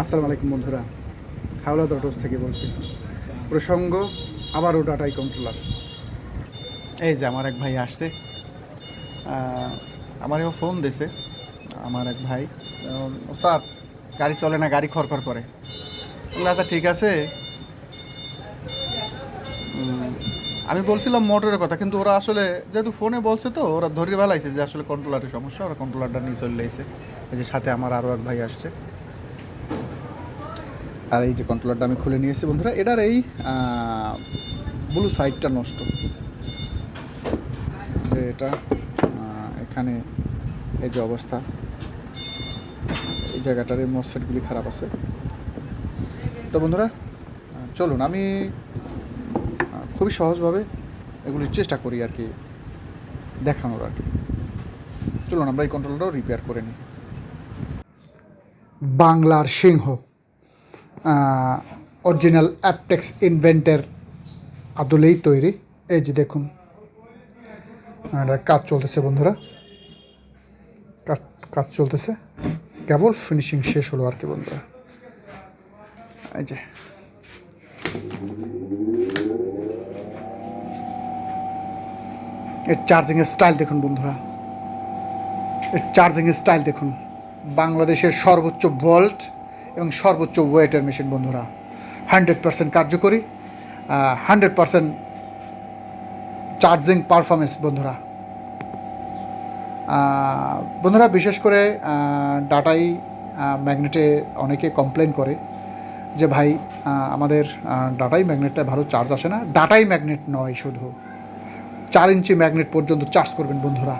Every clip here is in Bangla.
আসসালামু আলাইকুম বন্ধুরা। হাওলা দটোস থেকে বলছি। প্রসঙ্গ আবারও ডাটাই কন্ট্রোলার এই যে আমার এক ভাই আসছে। আমারও ফোন দিছে। আমার এক ভাই ওস্তাদ গাড়ি চলে না গাড়ি খরখর করে। বললাম, আচ্ছা ঠিক আছে। আমি বলছিলাম মোটরের কথা কিন্তু ওরা আসলে যেহেতু ফোনে বলছে তো ওরা ধরে বেলাইছে যে আসলে কন্ট্রোলারের সমস্যা ওরা কন্ট্রোলারটা নিয়ে চলে এই যে সাথে আমার আরও এক ভাই আসছে। আর এই যে কন্ট্রোলারটা আমি খুলে নিয়েছি, বন্ধুরা, এটার এই ব্লু সাইডটা নষ্ট। যে এটা এখানে এই যে অবস্থা, এই জায়গাটার এই মসফেটগুলি খারাপ আছে। তো বন্ধুরা, চলুন, আমি খুবই সহজভাবে এগুলির চেষ্টা করি আর কি, দেখানোর আর কি। চলুন, আমরা এই কন্ট্রোলটাও রিপেয়ার করে নিই। বাংলার সিংহ। অরিজিনাল অ্যাপটেক্স ইনভেন্টের আদলেই তৈরি। এই যে দেখুন, এটা কাজ চলতেছে বন্ধুরা। কাজ কাজ চলতেছে। কেবল ফিনিশিং শেষ হলো আর কি বন্ধুরা। এই যে। এর চার্জিংয়ের স্টাইল দেখুন বন্ধুরা। এর চার্জিংয়ের স্টাইল দেখুন। বাংলাদেশের সর্বোচ্চ ভোল্ট এবং সর্বোচ্চ ওয়েটের মেশিন, বন্ধুরা। হান্ড্রেড পার্সেন্ট কার্যকরী হান্ড্রেড পার্সেন্ট চার্জিং পারফরমেন্স, বন্ধুরা। বন্ধুরা, বিশেষ করে ডাটাই ম্যাগনেটে অনেকে কমপ্লেন করে যে, ভাই আমাদের ডাটাই ম্যাগনেটটা ভালো চার্জ আসে না। ডাটাই ম্যাগনেট নয় শুধু। চার ইঞ্চি ম্যাগনেট পর্যন্ত চার্জ করবেন, বন্ধুরা।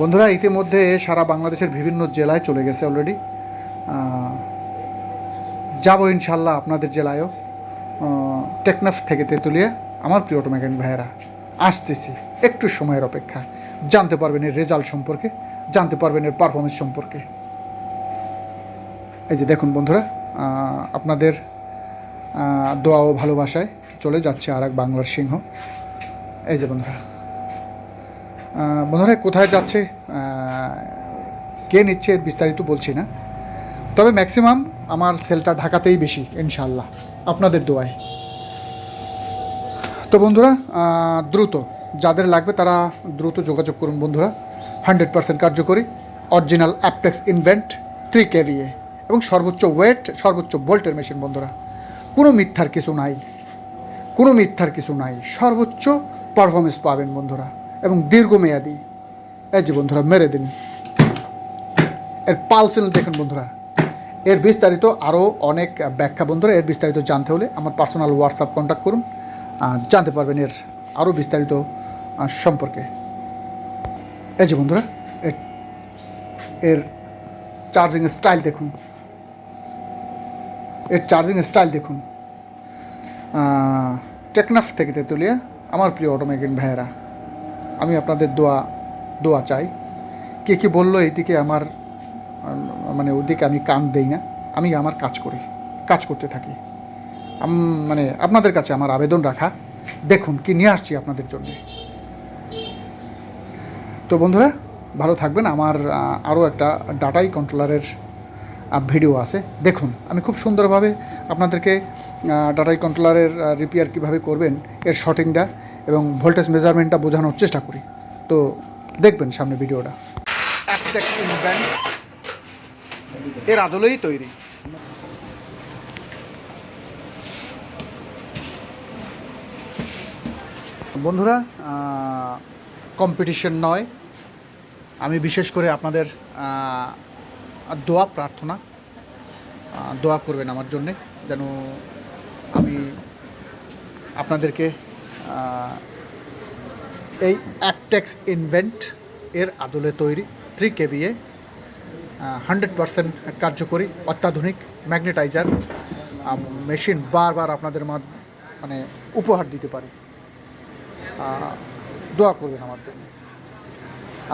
বন্ধুরা, ইতিমধ্যে সারা বাংলাদেশের বিভিন্ন জেলায় চলে গেছে অলরেডি। যাব ইনশাল্লাহ আপনাদের জেলায়ও টেকনাফ থেকে তেঁতুলিয়া, আমার প্রিয় অটোমেকানিক ভাইয়েরা, আসতেছি একটু সময়ের অপেক্ষা জানতে পারবেন এর রেজাল্ট সম্পর্কে, জানতে পারবেন এর পারফরমেন্স সম্পর্কে। এই যে দেখুন বন্ধুরা আপনাদের দোয়া ও ভালোবাসায় চলে যাচ্ছে আর এক বাংলার সিংহ। এই যে বন্ধুরা বন্ধুরা কোথায় যাচ্ছে কে নিচ্ছে বিস্তারিত বলছি না। তবে ম্যাক্সিমাম আমার সেলটা ঢাকাতেই বেশি ইনশাল্লাহ আপনাদের দোয়ায়। তো বন্ধুরা দ্রুত, যাদের লাগবে তারা দ্রুত যোগাযোগ করুন বন্ধুরা। হান্ড্রেড পার্সেন্ট কার্যকরী, original Aptex invent, three KVA, এবং সর্বোচ্চ ওয়েট, সর্বোচ্চ ভোল্টের মেশিন বন্ধুরা। কোনো মিথ্যার কিছু নাই। কোনো মিথ্যার কিছু নাই। সর্বোচ্চ পারফরমেন্স পাবেন বন্ধুরা, এবং দীর্ঘমেয়াদী। এই যে বন্ধুরা, মেরে দিন। এর পালসেল দেখেন বন্ধুরা। এর বিস্তারিত আরও অনেক ব্যাখ্যা বন্ধুরা, এর বিস্তারিত জানতে হলে আমার পার্সোনাল হোয়াটসঅ্যাপ কন্ট্যাক্ট করুন। জানতে পারবেন এর আরও বিস্তারিত সম্পর্কে। এই যে বন্ধুরা, এর এর চার্জিং স্টাইল দেখুন। এর চার্জিং স্টাইল দেখুন। টেকনাফ থেকে তেঁতুলিয়া আমার প্রিয় অটোমেকিন ভাইয়েরা, আমি আপনাদের দোয়া দোয়া চাই। কে কী বলল এইদিকে আমার মানে ওদিকে আমি কান দেই না, আমি আমার কাজ করি, কাজ করতে থাকি। মানে আপনাদের কাছে আমার আবেদন রাখা, দেখুন কি নিয়ে আসছি আপনাদের জন্য। তো বন্ধুরা, ভালো থাকবেন, আমার আরও একটা ডাটাই কন্ট্রোলারের ভিডিও আছে, দেখুন, আমি খুব সুন্দরভাবে আপনাদেরকে ডাটাই কন্ট্রোলারের রিপেয়ার কীভাবে করবেন, এর শর্টিংটা এবং ভোল্টেজ মেজারমেন্টটা বোঝানোর চেষ্টা করি। তো দেখবেন সামনে ভিডিওটা এর আদলেই তৈরি। বন্ধুরা কম্পিটিশন নয়। আমি বিশেষ করে আপনাদের দোয়া, প্রার্থনা দোয়া করবেন আমার জন্যে, যেন আমি আপনাদেরকে এই অ্যাপটেক্স ইনভেন্ট এর আদলে তৈরি থ্রি কেভিএ হান্ড্রেড পারসেন্ট কার্যকরী, অত্যাধুনিক ম্যাগনেটাইজার মেশিন বারবার আপনাদের মাদ মানে উপহার দিতে পারি। দোয়া করবেন আমার জন্য।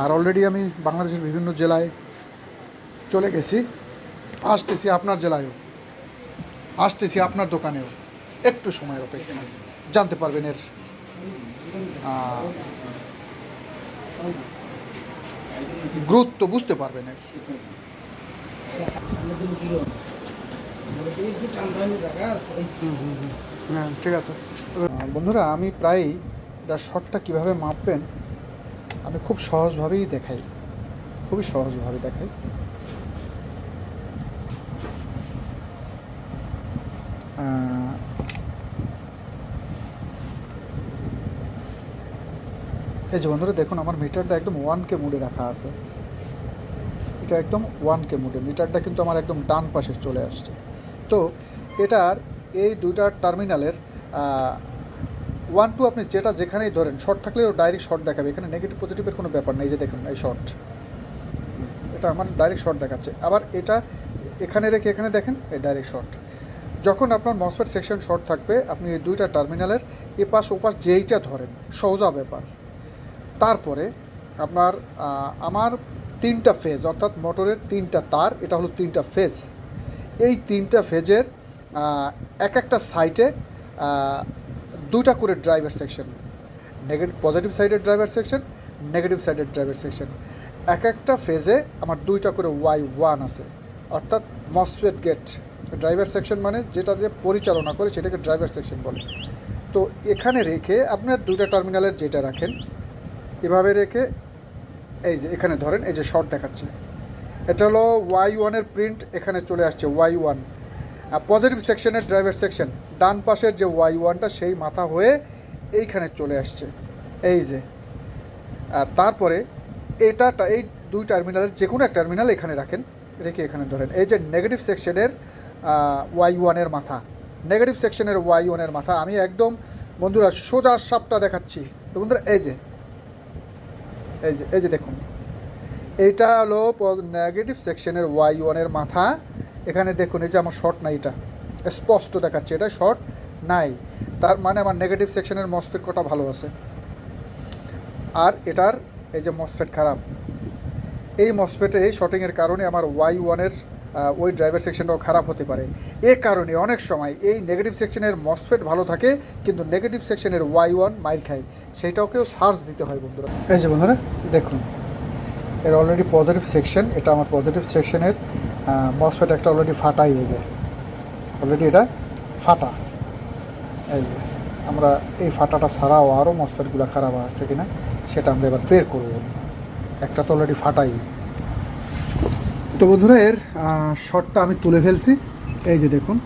আর অলরেডি আমি বাংলাদেশের বিভিন্ন জেলায় চলে গেছি। আসতেছি আপনার জেলায়ও। আসতেছি আপনার দোকানেও। একটু সময়ের অপেক্ষা। জানতে পারবেন এর গুরুত্ব বুঝতে জায়গা আছে হ্যাঁ ঠিক আছে। বন্ধুরা আমি প্রায়ই এটা শটটা কীভাবে মাপবেন আমি খুব সহজভাবেই দেখাই। খুবই সহজভাবে দেখাই। আহ, এই যে বন্ধুরা, দেখুন আমার মিটারটা একদম ওয়ান কে মুডে রাখা আছে। এটা একদম ওয়ান কে মুডে মিটারটা কিন্তু আমার একদম ডান পাশে চলে আসছে। তো এটার এই দুইটা টার্মিনালের ওয়ান টু আপনি যেটা যেখানেই ধরেন শর্ট থাকলেও ডাইরেক্ট শর্ট দেখাবে। এখানে নেগেটিভ পজিটিভের কোনো ব্যাপার নেই যে দেখুন, এই শর্ট এটা আমার ডাইরেক্ট শর্ট দেখাচ্ছে। আবার এটা এখানে রেখে এখানে দেখেন, এই ডাইরেক্ট শর্ট যখন আপনার মসফেট সেকশন শর্ট থাকবে, আপনি এই দুইটা টার্মিনালের এপাশ ওপাশ যেইটা ধরেন সহজা ব্যাপার। তারপরে আপনার আমার তিনটা ফেজ অর্থাৎ মোটরের তিনটা তার, এটা হলো তিনটা ফেজ এই তিনটা ফেজের এক একটা সাইটে দুটা করে ড্রাইভার সেকশন নেগেটিভ পজিটিভ সাইডের ড্রাইভার সেকশন নেগেটিভ সাইডের ড্রাইভার সেকশন এক একটা ফেজে আমার দুইটা করে ওয়াই ওয়ান আছে, অর্থাৎ মসফেট গেট ড্রাইভার সেকশন মানে যেটা যে পরিচালনা করে সেটাকে ড্রাইভার সেকশন বলে। তো এখানে রেখে আপনার দুইটা টার্মিনালের যেটা রাখেন এভাবে রেখে এই যে এখানে ধরেন, এই যে শর্ট দেখাচ্ছে। এটা হলো ওয়াই ওয়ানের প্রিন্ট এখানে চলে আসছে ওয়াই ওয়ান আর পজিটিভ সেকশনের ড্রাইভার সেকশন ডান পাশের যে ওয়াই ওয়ানটা সেই মাথা হয়ে এইখানে চলে আসছে। এই যে। আর তারপরে এটা এই দুই টার্মিনালের যে কোনো এক টার্মিনাল এখানে রাখেন, রেখে এখানে ধরেন। এই যে নেগেটিভ সেকশনের ওয়াই ওয়ানের মাথা। নেগেটিভ সেকশনের ওয়াই ওয়ানের মাথা। আমি একদম বন্ধুরা সোজা সাপটা দেখাচ্ছি। তো বন্ধুরা, এই যে এই যে এই যে দেখুন। এইটা হলো নেগেটিভ সেকশনের ওয়াই ওয়ানের মাথা। এখানে দেখুন, এই যে আমার শর্ট নাই এটা। স্পষ্ট দেখাচ্ছে, এটা শর্ট নাই। তার মানে আমার নেগেটিভ সেকশনের মসফেট কটা ভালো আছে? আর এটার এই যে মসফেট খারাপ। এই মসফেটে এই শর্টিংয়ের কারণে আমার ওয়াই ওয়ানের ওই ড্রাইভার সেকশনটাও খারাপ হতে পারে। এ কারণে অনেক সময় এই নেগেটিভ সেকশনের মসফেট ভালো থাকে, কিন্তু নেগেটিভ সেকশনের ওয়াই ওয়ান মাইর খায়। সেইটাকেও সার্চ দিতে হয় বন্ধুরা। এই যে বন্ধুরা, দেখুন, এর অলরেডি পজিটিভ সেকশন এটা আমার পজিটিভ সেকশনের মসফেট একটা অলরেডি ফাটাই এই যে। অলরেডি এটা ফাটা। এই যে, আমরা এই ফাটাটা ছাড়াও আরও মসফেটগুলো খারাপ আছে কিনা, সেটা আমরা এবার বের করব একটা তো অলরেডি ফাটাই। তো বন্ধুরা, এর শর্টটা আমি তুলে ফেলছি। এই যে দেখুন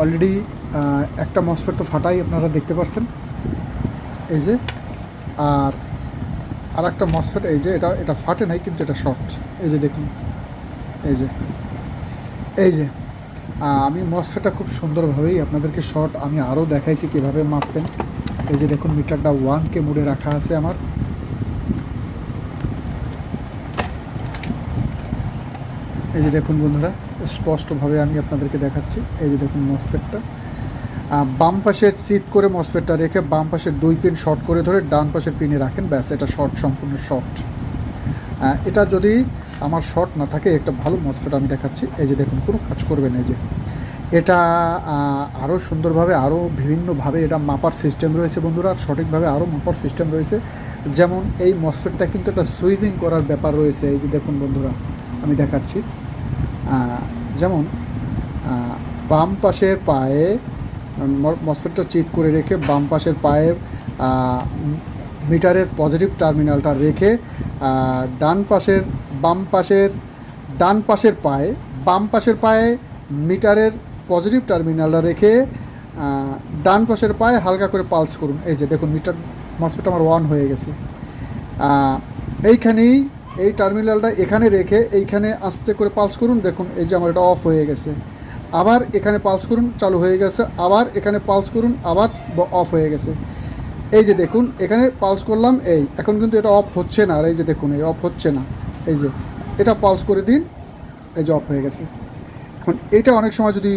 অলরেডি একটা মসফেট তো ফাটাই, আপনারা দেখতে পাচ্ছেন এই যে, আর আর একটা মসফেট এই যে, এটা এটা ফাটে নাই, কিন্তু এটা শর্ট এই যে দেখুন, এই যে এই যে আমি মসফেটটা খুব সুন্দরভাবেই আপনাদেরকে শর্ট আমি আরও দেখাইছি কীভাবে মাপবেন। এই যে দেখুন, মিটারটা ওয়ান কে মুডে রাখা আছে আমার। এই যে দেখুন বন্ধুরা, স্পষ্টভাবে আমি আপনাদেরকে দেখাচ্ছি। এই যে দেখুন মসফেটটা বাম পাশের চিত করে মসফেটটা রেখে বাম পাশের দুই পিন শর্ট করে ধরে ডান পাশের পিনে রাখেন। ব্যাস, এটা শর্ট সম্পূর্ণ শর্ট এটা যদি আমার শর্ট না থাকে, একটা ভালো মসফেট আমি দেখাচ্ছি। এই যে দেখুন, কোনো কাজ করবে না এই যে। এটা আরও সুন্দরভাবে আরও বিভিন্নভাবে এটা মাপার সিস্টেম রয়েছে বন্ধুরা, আর সঠিকভাবে আরও মাপার সিস্টেম রয়েছে। যেমন এই মসফেটটা কিন্তু একটা সুইজিং করার ব্যাপার রয়েছে। এই যে দেখুন বন্ধুরা, আমি দেখাচ্ছি। যেমন বাম পাশের পায়ে মসফেটটা চিট করে রেখে বাম পাশের পায়ে মিটারের পজিটিভ টার্মিনালটা রেখে ডান পাশের, বাম পাশের, ডান পাশের পায়ে, বাম পাশের পায়ে মিটারের পজিটিভ টার্মিনালটা রেখে ডান পাশের পায়ে হালকা করে পালস করুন। এই যে দেখুন, মিটার মসফেট আমার ওয়ান হয়ে গেছে। এইখানেই এই টার্মিনালটা এখানে রেখে এইখানে আস্তে করে পালস করুন। দেখুন, এই যে আমার এটা অফ হয়ে গেছে। আবার এখানে পালস করুন, চালু হয়ে গেছে। আবার এখানে পালস করুন, আবার অফ হয়ে গেছে। এই যে দেখুন, এখানে পালস করলাম, এই। এখন কিন্তু এটা অফ হচ্ছে না। আর এই যে দেখুন, এই অফ হচ্ছে না। এই যে, এটা পালস করে দিন, এই যে অফ হয়ে গেছে। এখন এটা অনেক সময় যদি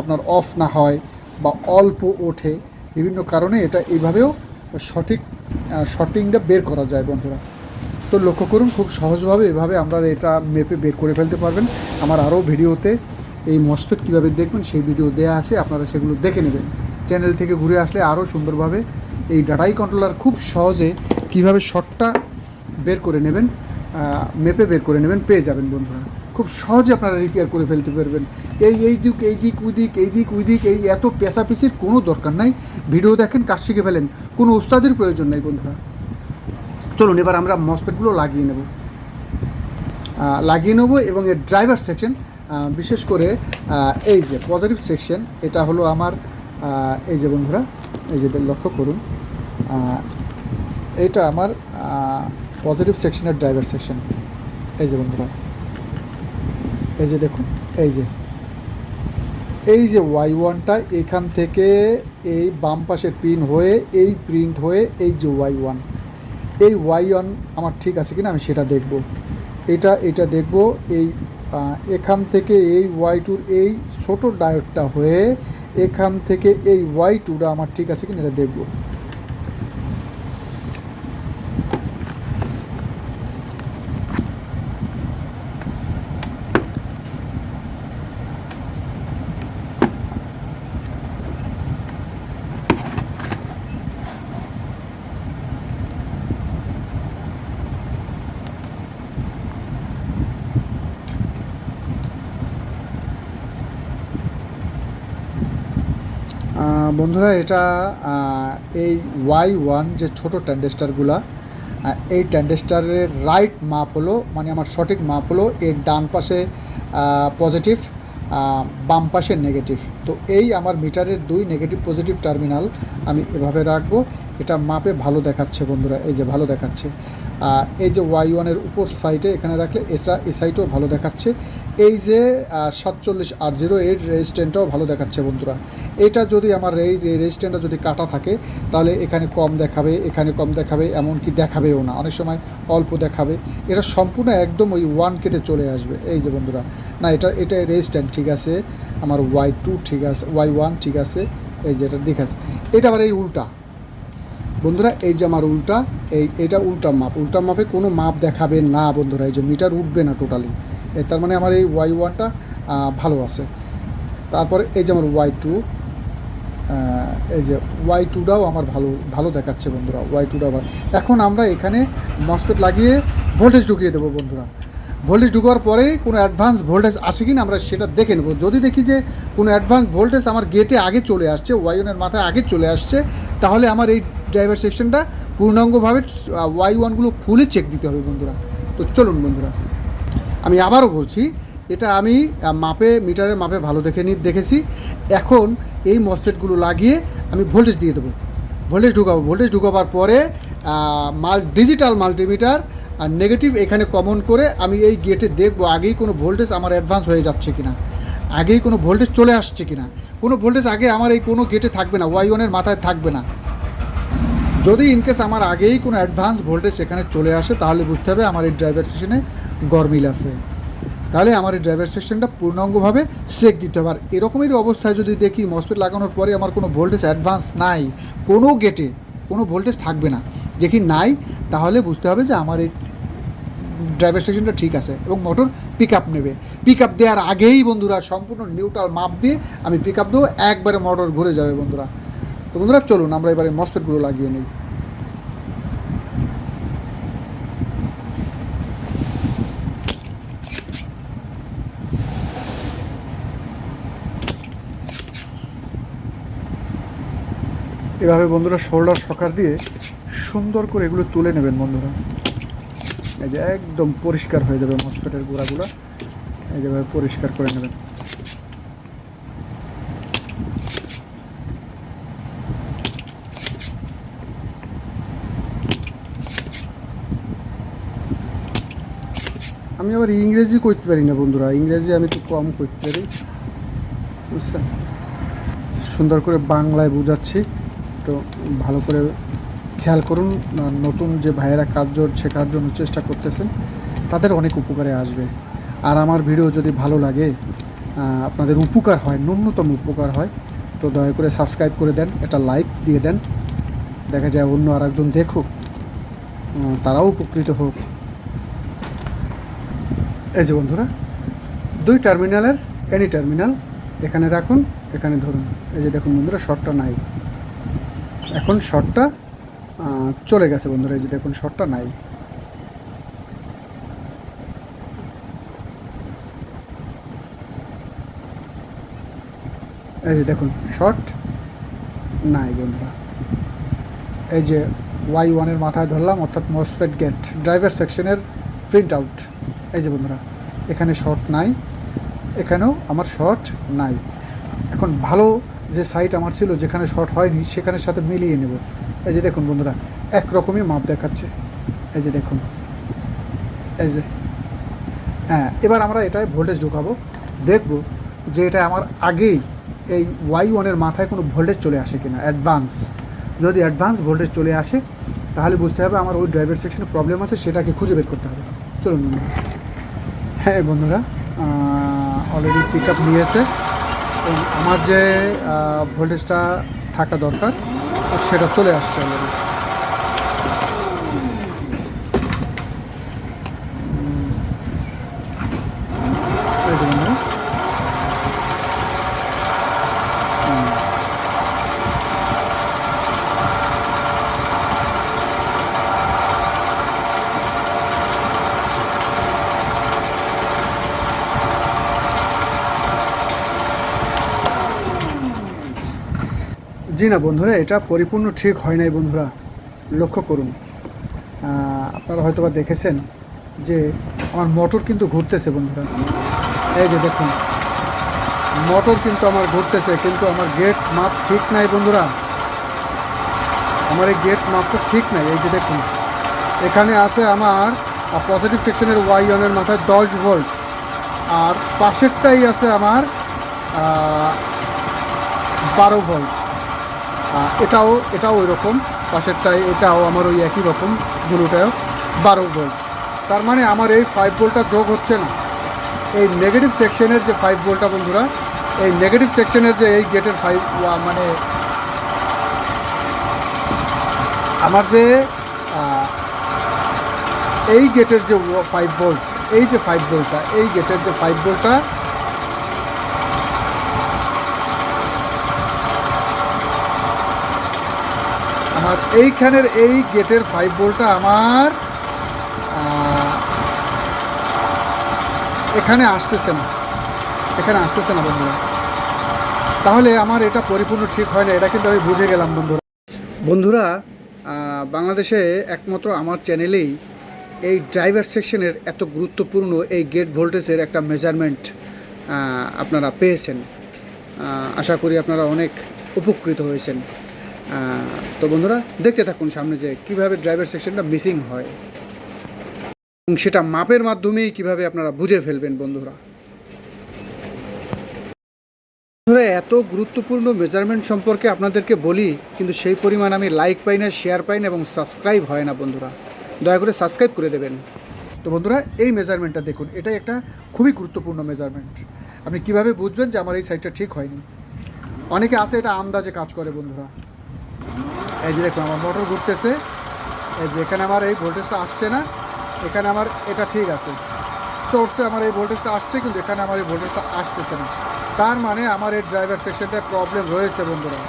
আপনার অফ না হয় বা অল্প ওঠে, বিভিন্ন কারণে এটা এইভাবেও সঠিক শর্টিংটা বের করা যায় বন্ধুরা। তো লক্ষ্য করুন, খুব সহজভাবে এভাবে আমরা এটা মেপে বের করে ফেলতে পারবেন। আমার আরও ভিডিওতে এই মসফেট কীভাবে দেখবেন সেই ভিডিও দেয়া আছে, আপনারা সেগুলো দেখে নেবেন। চ্যানেল থেকে ঘুরে আসলে আরও সুন্দরভাবে এই ডাটাই কন্ট্রোলার খুব সহজে কীভাবে শর্টটা বের করে নেবেন মেপে বের করে নেবেন, পেয়ে যাবেন বন্ধুরা। খুব সহজে আপনারা রিপেয়ার করে ফেলতে পারবেন। এই এই দিক এই দিক, ওই দিক, এই দিক, ওই দিক, এই এত পেশাপিসির কোনো দরকার নাই। ভিডিও দেখেন, কাজ শিখে ফেলেন। কোনো ওস্তাদের প্রয়োজন নাই বন্ধুরা। চলুন, এবার আমরা মসপেটগুলো লাগিয়ে নেব। লাগিয়ে নেব এবং এর ড্রাইভার সেকশন বিশেষ করে এই যে পজিটিভ সেকশন এটা হলো আমার এই যে বন্ধুরা, এই যে লক্ষ্য করুন এটা আমার পজিটিভ সেকশনের ড্রাইভার সেকশন এই যে বন্ধুরা, এই যে দেখুন, এই যে এই যে ওয়াই ওয়ানটা এখান থেকে এই বাম পাশের প্রিন্ট হয়ে, এই প্রিন্ট হয়ে, এই যে ওয়াই ওয়ান এই ওয়াই ওয়ান আমার ঠিক আছে কিনা আমি সেটা দেখব। এটা এটা দেখব, এই এখান থেকে এই ওয়াই টুর এই ছোট ডায়োডটা হয়ে এখান থেকে এই ওয়াই টুটা আমার ঠিক আছে কিনা এটা দেখব আহ, বন্ধুরা, এটা এই ওয়াই ওয়ান যে ছোটো ট্যান্ডেস্টারগুলা এই ট্যান্ডেস্টারের রাইট মাপ হলো মানে আমার সঠিক মাপ হলো, এর ডান পাশে পজিটিভ বাম পাশে নেগেটিভ তো এই আমার মিটারের দুই নেগেটিভ পজিটিভ টার্মিনাল আমি এভাবে রাখব, এটা মাপে ভালো দেখাচ্ছে বন্ধুরা, এই যে ভালো দেখাচ্ছে। এই যে ওয়াই ওয়ানের উপর সাইডে এখানে রাখলে এটা এই সাইডেও ভালো দেখাচ্ছে। এই যে সাতচল্লিশ আর জিরো এইট রেজিস্ট্যান্টটাও ভালো দেখাচ্ছে বন্ধুরা। এটা যদি আমার এই রেজিস্ট্যান্টটা যদি কাটা থাকে, তাহলে এখানে কম দেখাবে, এখানে কম দেখাবে, এমনকি দেখাবেও না। অনেক সময় অল্প দেখাবে। এটা সম্পূর্ণ একদম ওই ওয়ান কেটে চলে আসবে। এই যে বন্ধুরা, না, এটা এটা রেজিস্ট্যান্ট ঠিক আছে? আমার ওয়াই টু ঠিক আছে ওয়াই ওয়ান ঠিক আছে। এই যে এটা দেখাচ্ছে এটা আবার এই উল্টা। বন্ধুরা, এই যে আমার উল্টা, এই এটা উল্টা মাপ। উল্টা মাপে কোনো মাপ দেখাবে না বন্ধুরা, এই যে মিটার উঠবে না টোটালি তার মানে আমার এই ওয়াই ওয়ানটা ভালো আছে। তারপরে এই যে আমার ওয়াই টু এই যে ওয়াই টুটাও আমার ভালো ভালো দেখাচ্ছে বন্ধুরা ওয়াই টুটাও ভালো। এখন আমরা এখানে মসপেট লাগিয়ে ভোল্টেজ ঢুকিয়ে দেবো বন্ধুরা। ভোল্টেজ ঢুকার পরে কোনো অ্যাডভান্স ভোল্টেজ আসে কি না আমরা সেটা দেখে নেব। যদি দেখি যে কোনো অ্যাডভান্স ভোল্টেজ আমার গেটে আগে চলে আসছে ওয়াই ওয়ানের মাথায় আগে চলে আসছে, তাহলে আমার এই ড্রাইভার সেকশনটা পূর্ণাঙ্গভাবে ওয়াই ওয়ানগুলো খুলে চেক দিতে হবে বন্ধুরা। তো চলুন বন্ধুরা, আমি আবারও বলছি, এটা আমি মাপে মিটারের মাপে ভালো দেখে নি দেখেছি। এখন এই মসফেটগুলো লাগিয়ে আমি ভোল্টেজ দিয়ে দেবো। ভোল্টেজ ঢুকাবো। ভোল্টেজ ঢুকাবার পরে মাল ডিজিটাল মাল্টিমিটার আর নেগেটিভ এখানে কমন করে আমি এই গেটে দেখব আগেই কোনো ভোল্টেজ আমার অ্যাডভান্স হয়ে যাচ্ছে কিনা। আগেই কোনো ভোল্টেজ চলে আসছে কিনা। কোনো ভোল্টেজ আগে আমার এই কোনো গেটে থাকবে না। ওয়াই ওয়ানের মাথায় থাকবে না। যদি ইনকেস আমার আগেই কোনো অ্যাডভান্স ভোল্টেজ এখানে চলে আসে, তাহলে বুঝতে হবে আমার এই ড্রাইভার সেকশনে গরমিল আছে। তাহলে আমার এই ড্রাইভার সেকশনটা পূর্ণাঙ্গভাবে চেক দিতে হবে। আর এরকমেরই অবস্থায় যদি দেখি মসপেট লাগানোর পরে আমার কোনো ভোল্টেজ অ্যাডভান্স নাই, কোনো গেটে কোনো ভোল্টেজ থাকবে না, দেখি নাই, তাহলে বুঝতে হবে যে আমার এই ড্রাইভার সেকশনটা ঠিক আছে এবং মোটর পিক আপ নেবে। পিক আপ দেওয়ার আগেই বন্ধুরা, সম্পূর্ণ নিউট্রাল মাপ দিয়ে আমি পিক আপ দেবো, একবারে মোটর ঘুরে যাবে বন্ধুরা। তো বন্ধুরা, চলুন, আমরা এবারে মসপেটগুলো লাগিয়ে নিই। এভাবে বন্ধুরা শোল্ডার সকার দিয়ে সুন্দর করে এগুলো তুলে নেবেন বন্ধুরা। এই যে একদম পরিষ্কার হয়ে যাবে মসপেটের গোড়াগুলো। এই যেভাবে পরিষ্কার করে নেবেন। আমি আবার ইংরেজি করতে পারি না বন্ধুরা। ইংরেজি আমি একটু কম করতে পারি। বুঝছেন? সুন্দর করে বাংলায় বোঝাচ্ছি। তো ভালো করে খেয়াল করুন নতুন যে ভাইয়েরা কাজ শেখার জন্য চেষ্টা করতেছেন, তাদের অনেক উপকারে আসবে। আর আমার ভিডিও যদি ভালো লাগে আপনাদের উপকার হয়, ন্যূনতম উপকার হয়, তো দয়া করে সাবস্ক্রাইব করে দেন, একটা লাইক দিয়ে দেন। দেখা যায় অন্য আরেকজন দেখুক তারাও উপকৃত হোক। এই যে বন্ধুরা, দুই টার্মিনালের এনি টার্মিনাল এখানে রাখুন, এখানে ধরুন। এই যে দেখুন বন্ধুরা শর্টটা নাই। এখন শর্টটা চলে গেছে বন্ধুরা, এই যে দেখুন শর্টটা নাই। এই যে দেখুন শর্ট নাই বন্ধুরা। এই যে ওয়াই ওয়ানের মাথায় ধরলাম, অর্থাৎ মসফেট গেট ড্রাইভার সেকশনের প্রিন্ট আউট এই যে বন্ধুরা, এখানে শর্ট নাই, এখানেও আমার শর্ট নাই। এখন ভালো যে সাইট আমার ছিল, যেখানে শর্ট হয়নি, সেখানের সাথে মিলিয়ে নেব। এই যে দেখুন বন্ধুরা, একরকমই মাপ দেখাচ্ছে। এই যে দেখুন, এই যে হ্যাঁ এবার আমরা এটায় ভোল্টেজ ঢোকাবো। দেখব যে এটা আমার আগেই এই ওয়াই ওয়ানের মাথায় কোনো ভোল্টেজ চলে আসে কিনা অ্যাডভান্স যদি অ্যাডভান্স ভোল্টেজ চলে আসে, তাহলে বুঝতে হবে আমার ওই ড্রাইভার সেকশনে প্রবলেম আছে, সেটাকে খুঁজে বের করতে হবে। চলুন হ্যাঁ বন্ধুরা অলরেডি পিক আপ নিয়েছে। আমার যে ভোল্টেজটা থাকা দরকার সেটা চলে আসছে অলরেডি এই যে বন্ধুরা হুম। জি না বন্ধুরা, এটা পরিপূর্ণ ঠিক হয় নাই বন্ধুরা। লক্ষ্য করুন। আপনারা হয়তো বা দেখেছেন যে আমার মোটর কিন্তু ঘুরতেছে বন্ধুরা। এই যে দেখুন, মোটর কিন্তু আমার ঘুরতেছে, কিন্তু আমার গেট মাপ ঠিক নাই বন্ধুরা। আমার এই গেট মাপটা ঠিক নাই, এই যে দেখুন। এখানে আছে আমার পজিটিভ সেকশনের ওয়াই অনের মাথায় দশ ভোল্ট আর পাশেরটাই আছে আমার বারো ভোল্ট এটাও এটাও ওই রকম। পাশেরটায় এটাও আমার ওই একই রকম ব্লুটাও বারো ভোল্ট তার মানে আমার এই ফাইভ ভোল্টটা যোগ হচ্ছে না। এই নেগেটিভ সেকশনের যে ফাইভ ভোল্টটা বন্ধুরা, এই নেগেটিভ সেকশনের যে এই গেটের ফাইভ মানে আমার যে এই গেটের যে ফাইভ ভোল্ট এই যে ফাইভ ভোল্টটা এই গেটের যে ফাইভ ভোল্টটা আমার এইখানের এই গেটের ফাইভ ভোল্টটা আমার এখানে আসতেছে না। এখানে আসতেছে না বন্ধুরা। তাহলে আমার এটা পরিপূর্ণ ঠিক হয় না, এটা কিন্তু আমি বুঝে গেলাম বন্ধুরা। বন্ধুরা বাংলাদেশে একমাত্র আমার চ্যানেলেই এই ড্রাইভার সেকশনের এত গুরুত্বপূর্ণ এই গেট ভোল্টেজের একটা মেজারমেন্ট আপনারা পেয়েছেন। আশা করি আপনারা অনেক উপকৃত হয়েছেন। তো বন্ধুরা, দেখতে থাকুন সামনে যে কীভাবে ড্রাইভার সেকশনটা মিসিং হয়। এবং সেটা মাপের মাধ্যমেই কীভাবে আপনারা বুঝে ফেলবেন বন্ধুরা। বন্ধুরা, এত গুরুত্বপূর্ণ মেজারমেন্ট সম্পর্কে আপনাদেরকে বলি, কিন্তু সেই পরিমাণ আমি লাইক পাই না শেয়ার পাই না এবং সাবস্ক্রাইব হয় না বন্ধুরা। দয়া করে সাবস্ক্রাইব করে দেবেন। তো বন্ধুরা, এই মেজারমেন্টটা দেখুন এটা একটা খুবই গুরুত্বপূর্ণ মেজারমেন্ট আপনি কীভাবে বুঝবেন যে আমার এই সাইডটা ঠিক হয়নি? অনেকে আছে এটা আন্দাজে কাজ করে বন্ধুরা। এই যে দেখুন, আমার মোটর ঘুরতেছে। এই যে এখানে আমার এই ভোল্টেজটা আসছে না। এখানে আমার এটা ঠিক আছে। সোর্সে আমার এই ভোল্টেজটা আসছে, কিন্তু এখানে আমার এই ভোল্টেজটা আসতেছে না। তার মানে আমার এই ড্রাইভার সেকশনটায় প্রবলেম রয়েছে, বন্ধুরা।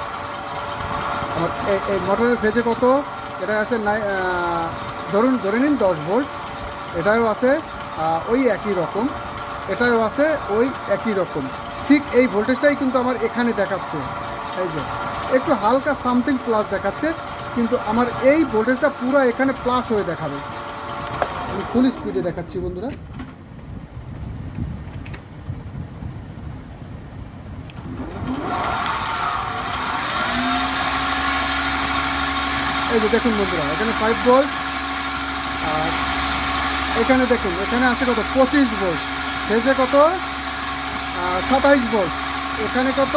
আমার এই এই মোটরের ফেজে কত? এটা আছে নাই ধরুন, ধরে নিন দশ ভোল্ট এটাও আছে ওই একই রকম। এটাও আছে, ওই একই রকম। ঠিক এই ভোল্টেজটাই কিন্তু আমার এখানে দেখাচ্ছে। এই যে একটু হালকা সামথিং প্লাস দেখাচ্ছে, কিন্তু আমার এই ভোল্টেজটা পুরো এখানে প্লাস হয়ে দেখাবে। আমি ফুল স্পিডে দেখাচ্ছি বন্ধুরা। এই যে দেখুন বন্ধুরা, এখানে ফাইভ ভোল্ট আর এখানে দেখুন, এখানে আছে কত? পঁচিশ ভোল্ট ফেজে কত? সাতাইশ ভোল্ট এখানে কত?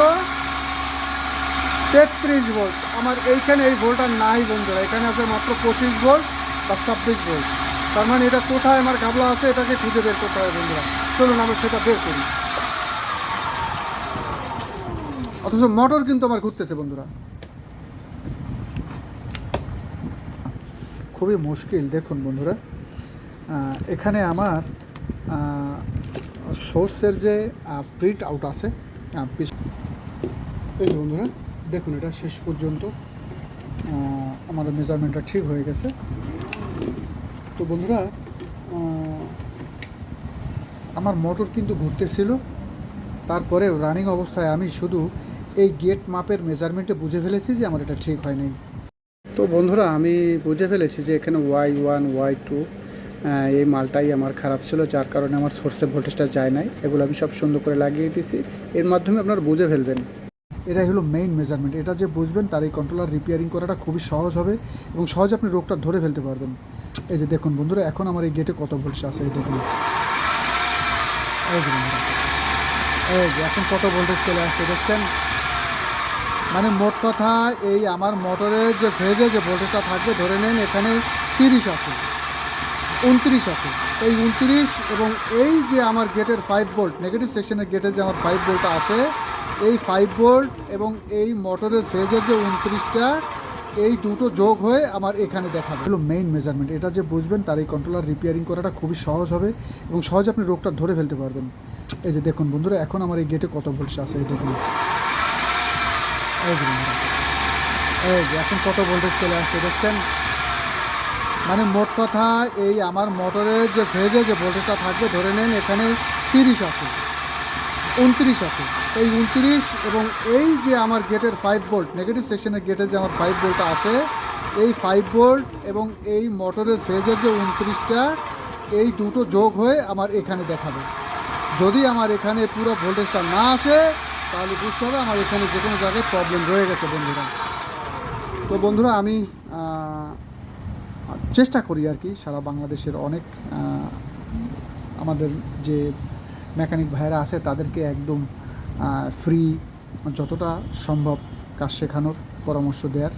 তেত্রিশ ভোল্ট। আমার এইখানে এই ভোল্টটা নাই বন্ধুরা। এখানে আছে মাত্র পঁচিশ ভোল্ট বা ছাব্বিশ ভোল্ট। তার মানে এটা কোথায় আমার গাবলা আছে এটাকে খুঁজে বের করতে হবে বন্ধুরা। চলুন আমরা সেটা বের করি। অথচ মোটর কিন্তু আমার ঘুরতেছে বন্ধুরা। খুবই মুশকিল, দেখুন বন্ধুরা। এখানে আমার সোর্সের যে প্রিন্ট আউট আছে এই বন্ধুরা। দেখুন, এটা শেষ পর্যন্ত আমার মেজারমেন্টটা ঠিক হয়ে গেছে। তো বন্ধুরা আমার মোটর কিন্তু ঘুরতেছিল। তারপরেও রানিং অবস্থায় আমি শুধু এই গেট মাপের মেজারমেন্টে বুঝে ফেলেছি যে আমার এটা ঠিক হয় নাই তো বন্ধুরা, আমি বুঝে ফেলেছি যে এখানে ওয়াই ওয়ান ওয়াই টু এই মালটাই আমার খারাপ ছিল, যার কারণে আমার সোর্সে ভোল্টেজটা যায় নাই। এগুলো আমি সব সুন্দর করে লাগিয়ে দিয়েছি। এর মাধ্যমে আপনারা বুঝে ফেলবেন। এটাই হলো মেইন মেজারমেন্ট এটা যে বুঝবেন, তার এই কন্ট্রোলার রিপেয়ারিং করাটা খুবই সহজ হবে এবং সহজে আপনি রোগটা ধরে ফেলতে পারবেন। এই যে দেখুন বন্ধুরা, এখন আমার এই গেটে কত ভোল্টেজ আছে, এই দেখুন। এই যে এই যে এখন কত ভোল্টেজ চলে আসছে দেখছেন? মানে মোট কথা, এই আমার মোটরের যে ফেজে যে ভোল্টেজটা থাকবে, ধরে নেন এখানে তিরিশ আছে, উনত্রিশ আছে। এই উনত্রিশ এবং এই যে আমার গেটের ফাইভ ভোল্ট নেগেটিভ সেকশনের গেটের যে আমার ফাইভ ভোল্ট আসে এই ফাইভ ভোল্ট এবং এই মোটরের ফেজের যে উনত্রিশটা, এই দুটো যোগ হয়ে আমার এখানে দেখাবে। হলো মেইন মেজারমেন্ট এটা যে বুঝবেন, তার এই কন্ট্রোলার রিপেয়ারিং করাটা খুবই সহজ হবে এবং সহজে আপনি রোগটা ধরে ফেলতে পারবেন। এই যে দেখুন বন্ধুরা, এখন আমার এই গেটে কত ভোল্টেজ আছে, এই দেখুন। এই যে এই যে এখন কত ভোল্টেজ চলে আসছে, দেখছেন? মানে মোট কথা, এই আমার মোটরের যে ফেজে যে ভোল্টেজটা থাকবে, ধরে নেন এখানে তিরিশ আছে। উনত্রিশ আছে। এই উনত্রিশ এবং এই যে আমার গেটের ফাইভ ভোল্ট নেগেটিভ সেকশনের গেটের যে আমার ফাইভ ভোল্টটা আসে, এই ফাইভ ভোল্ট এবং এই মোটরের ফেজের যে উনত্রিশটা, এই দুটো যোগ হয়ে আমার এখানে দেখাবে। যদি আমার এখানে পুরো ভোল্টেজটা না আসে, তাহলে বুঝতে হবে আমার এখানে যে কোনো জায়গায় প্রবলেম রয়ে গেছে বন্ধুরা। তো বন্ধুরা, আমি চেষ্টা করি আর কি সারা বাংলাদেশের অনেক আমাদের যে মেকানিক ভাইয়েরা আছে তাদেরকে একদম ফ্রি যতটা সম্ভব কাজ শেখানোর পরামর্শ দেওয়ার